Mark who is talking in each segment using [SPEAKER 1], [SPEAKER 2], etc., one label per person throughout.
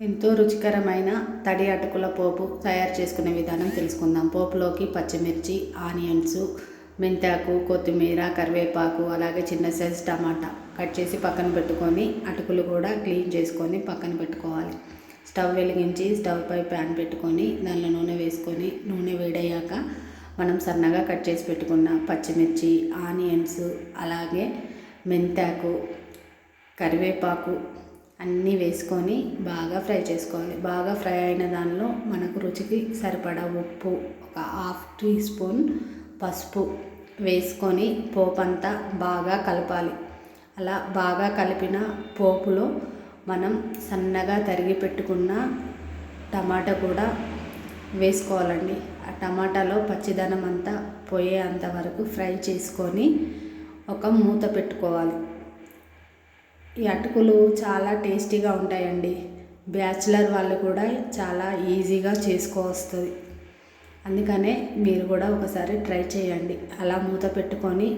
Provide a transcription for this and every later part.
[SPEAKER 1] ఎంతో రుచికరమైన తడి అటుకుల పోపు తయారు చేసుకునే విధానం తెలుసుకుందాం. పోపులోకి పచ్చిమిర్చి ఆనియన్స్ మెంతాకు కొత్తిమీర కరివేపాకు అలాగే చిన్న సైజ్ టమాటా కట్ చేసి పక్కన పెట్టుకొని అటుకులు కూడా క్లీన్ చేసుకొని పక్కన పెట్టుకోవాలి. స్టవ్ వెలిగించి స్టవ్ పై ప్యాన్ పెట్టుకొని దానిలో నూనె వేసుకొని నూనె వేడయ్యాక మనం సన్నగా కట్ చేసి పెట్టుకున్న పచ్చిమిర్చి ఆనియన్స్ అలాగే మెంతాకు కరివేపాకు అన్నీ వేసుకొని బాగా ఫ్రై చేసుకోవాలి. బాగా ఫ్రై అయిన దానిలో మనకు రుచికి సరిపడా ఉప్పు ఒక హాఫ్ టీ స్పూన్ పసుపు వేసుకొని పోపు అంతా బాగా కలపాలి. అలా బాగా కలిపిన పోపులో మనం సన్నగా తరిగి పెట్టుకున్న టమాటా కూడా వేసుకోవాలండి. ఆ టమాటాలో పచ్చిదనం అంతా పోయేంత వరకు ఫ్రై చేసుకొని ఒక మూత పెట్టుకోవాలి. ఈ అటుకులు చాలా టేస్టీగా ఉంటాయండి. బ్యాచిలర్ వాళ్ళు కూడా చాలా ఈజీగా చేసుకోవస్తుంది. అందుకనే మీరు కూడా ఒకసారి ట్రై చేయండి. అలా మూత పెట్టుకొని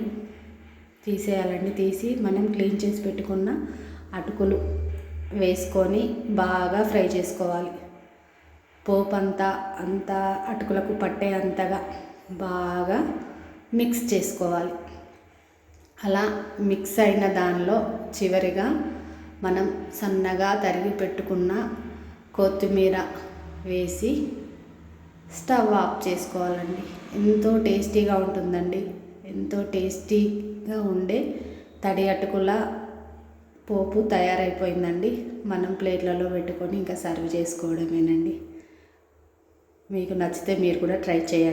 [SPEAKER 1] తీసేయాలండి. తీసి మనం క్లీన్ చేసి పెట్టుకున్న అటుకులు వేసుకొని బాగా ఫ్రై చేసుకోవాలి. పోపు అంతా అంతా అటుకులకు పట్టే అంతగా బాగా మిక్స్ చేసుకోవాలి. అలా మిక్స్ అయిన దానిలో చివరిగా మనం సన్నగా తరిగి పెట్టుకున్న కొత్తిమీర వేసి స్టవ్ ఆఫ్ చేసుకోవాలండి. ఎంతో టేస్టీగా ఉంటుందండి. ఎంతో టేస్టీగా ఉండే తడి అటుకుల పోపు తయారైపోయిందండి. మనం ప్లేట్లలో పెట్టుకొని ఇంకా సర్వ్ చేసుకోవడమేనండి. మీకు నచ్చితే మీరు కూడా ట్రై చేయండి.